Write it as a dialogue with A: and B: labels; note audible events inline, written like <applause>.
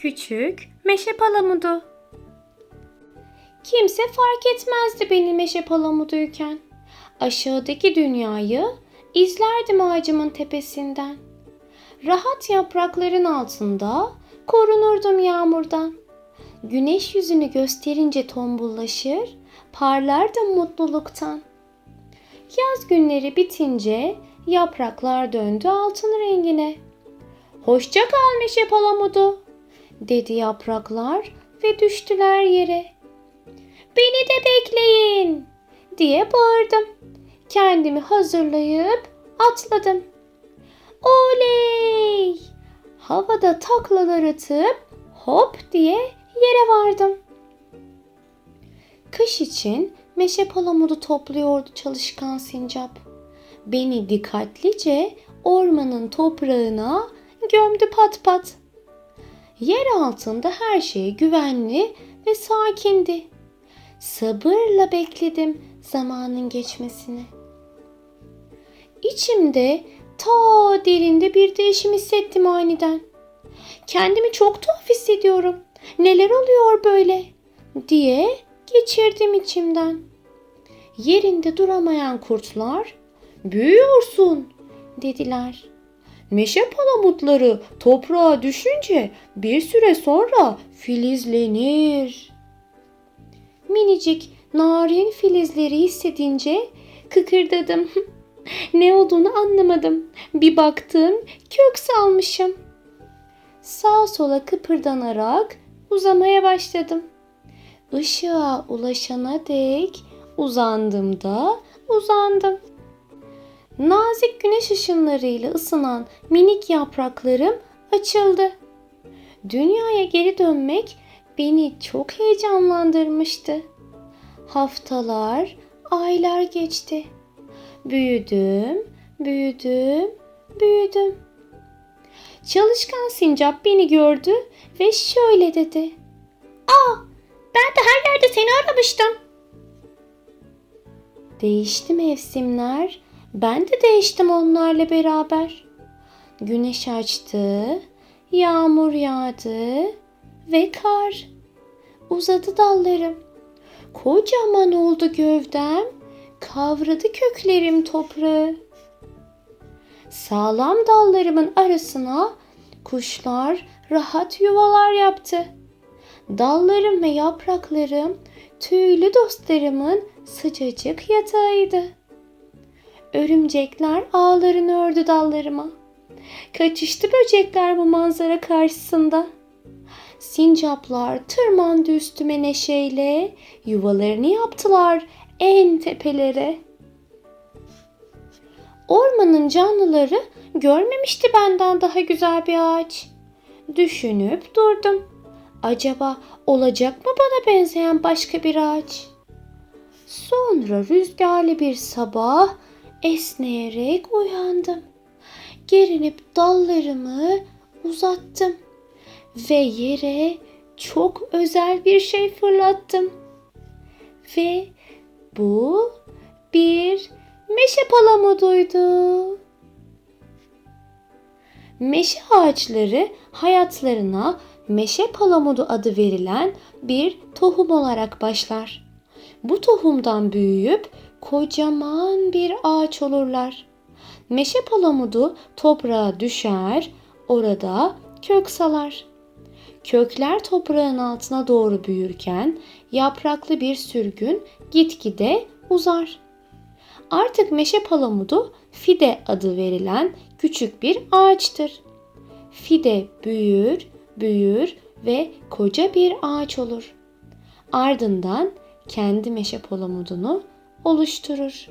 A: Küçük meşe palamudu. Kimse fark etmezdi benim meşe palamuduyken. Aşağıdaki dünyayı izlerdim ağacımın tepesinden. Rahat yaprakların altında korunurdum yağmurdan. Güneş yüzünü gösterince tombullaşır, parlardım mutluluktan. Yaz günleri bitince yapraklar döndü altın rengine. Hoşça kal meşe palamudu, dedi yapraklar ve düştüler yere. Beni de bekleyin, diye bağırdım. Kendimi hazırlayıp atladım. Oley! Havada taklalar atıp hop diye yere vardım. Kış için meşe palamudu topluyordu çalışkan sincap. Beni dikkatlice ormanın toprağına gömdü pat pat. Yer altında her şey güvenli ve sakindi. Sabırla bekledim zamanın geçmesini. İçimde ta derinde bir değişim hissettim aniden. Kendimi çok tuhaf hissediyorum. Neler oluyor böyle? diye geçirdim içimden. Yerinde duramayan kurtlar, büyüyorsun dediler. Meşe palamutları toprağa düşünce bir süre sonra filizlenir. Minicik narin filizleri hissedince kıkırdadım. <laughs> ne olduğunu anlamadım. Bir baktım kök salmışım. Sağa sola kıpırdanarak uzamaya başladım. Işığa ulaşana dek uzandım da uzandım. Nazik güneş ışınlarıyla ısınan minik yapraklarım açıldı. Dünyaya geri dönmek beni çok heyecanlandırmıştı. Haftalar, aylar geçti. Büyüdüm, büyüdüm, büyüdüm. Çalışkan sincap beni gördü ve şöyle dedi. Aa, ben de her yerde seni aramıştım. Değişti mevsimler, ben de değiştim onlarla beraber. Güneş açtı, yağmur yağdı ve kar. Uzadı dallarım. Kocaman oldu gövdem, kavradı köklerim toprağı. Sağlam dallarımın arasına kuşlar rahat yuvalar yaptı. Dallarım ve yapraklarım tüylü dostlarımın sıcacık yatağıydı. Örümcekler ağlarını ördü dallarıma. Kaçıştı böcekler bu manzara karşısında. Sincaplar tırmandı üstüme neşeyle, yuvalarını yaptılar en tepelere. Ormanın canlıları görmemişti benden daha güzel bir ağaç. Düşünüp durdum. Acaba olacak mı bana benzeyen başka bir ağaç? Sonra rüzgarlı bir sabah esneyerek uyandım. Gerinip dallarımı uzattım ve yere çok özel bir şey fırlattım. Ve bu bir meşe palamuduydu. Meşe ağaçları hayatlarına meşe palamudu adı verilen bir tohum olarak başlar. Bu tohumdan büyüyüp kocaman bir ağaç olurlar. Meşe palamudu toprağa düşer, orada kök salar. Kökler toprağın altına doğru büyürken yapraklı bir sürgün gitgide uzar. Artık meşe palamudu fide adı verilen küçük bir ağaçtır. Fide büyür, büyür ve koca bir ağaç olur. Ardından kendi meşe palamudunu oluşturur.